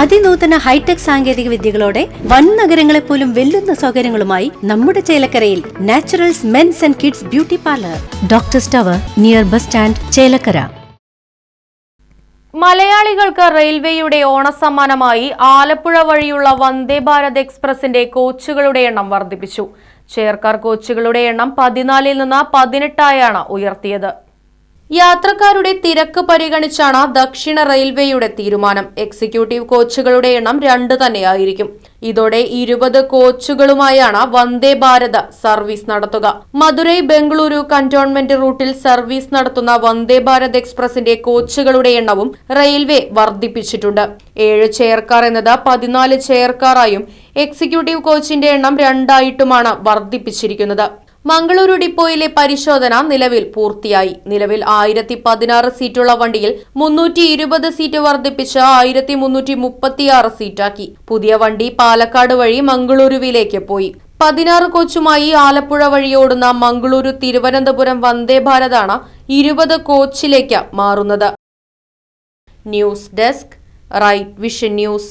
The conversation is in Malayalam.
അതിനൂതന ഹൈടെക് സാങ്കേതിക വിദ്യകളോടെ വൻ നഗരങ്ങളെ പോലും വെല്ലുന്ന സൗകര്യങ്ങളുമായി നമ്മുടെ ചേലക്കരയിൽ naturals men's and kids beauty parlour. Doctor tower near bus stand Chelakkara. മലയാളികൾക്ക് റെയിൽവേയുടെ ഓണസമ്മാനമായി ആലപ്പുഴ വഴിയുള്ള വന്ദേ ഭാരത് എക്സ്പ്രസിന്റെ കോച്ചുകളുടെ എണ്ണം വർദ്ധിപ്പിച്ചു. ചേർക്കാർ കോച്ചുകളുടെ എണ്ണം പതിനാലിൽ നിന്ന് പതിനെട്ടായാണ് ഉയർത്തിയത്. യാത്രക്കാരുടെ തിരക്ക് പരിഗണിച്ചാണ് ദക്ഷിണ റെയിൽവേയുടെ തീരുമാനം. എക്സിക്യൂട്ടീവ് കോച്ചുകളുടെ എണ്ണം രണ്ട് തന്നെയായിരിക്കും. ഇതോടെ ഇരുപത് കോച്ചുകളുമായാണ് വന്ദേ ഭാരത് സർവീസ് നടത്തുക. മധുരൈ ബംഗളൂരു കന്റോൺമെന്റ് റൂട്ടിൽ സർവീസ് നടത്തുന്ന വന്ദേ ഭാരത് എക്സ്പ്രസിന്റെ കോച്ചുകളുടെ എണ്ണവും റെയിൽവേ വർദ്ധിപ്പിച്ചിട്ടുണ്ട്. ഏഴ് ചെയർക്കാർ എന്നത് പതിനാല് ചെയർക്കാറായും എക്സിക്യൂട്ടീവ് കോച്ചിന്റെ എണ്ണം രണ്ടായിട്ടുമാണ് വർദ്ധിപ്പിച്ചിരിക്കുന്നത്. മംഗളൂരു ഡിപ്പോയിലെ പരിശോധന നിലവിൽ പൂർത്തിയായി. നിലവിൽ ആയിരത്തി പതിനാറ് സീറ്റുള്ള വണ്ടിയിൽ മുന്നൂറ്റി ഇരുപത് സീറ്റ് വർദ്ധിപ്പിച്ച് ആയിരത്തി മുന്നൂറ്റി മുപ്പത്തിയാറ് സീറ്റാക്കി. പുതിയ വണ്ടി പാലക്കാട് വഴി മംഗളൂരുവിലേക്ക് പോയി. പതിനാറ് കോച്ചുമായി ആലപ്പുഴ വഴിയോടുന്ന മംഗളൂരു തിരുവനന്തപുരം വന്ദേ ഭാരതാണ് ഇരുപത് കോച്ചിലേക്ക് മാറുന്നത്. News desk right vision news.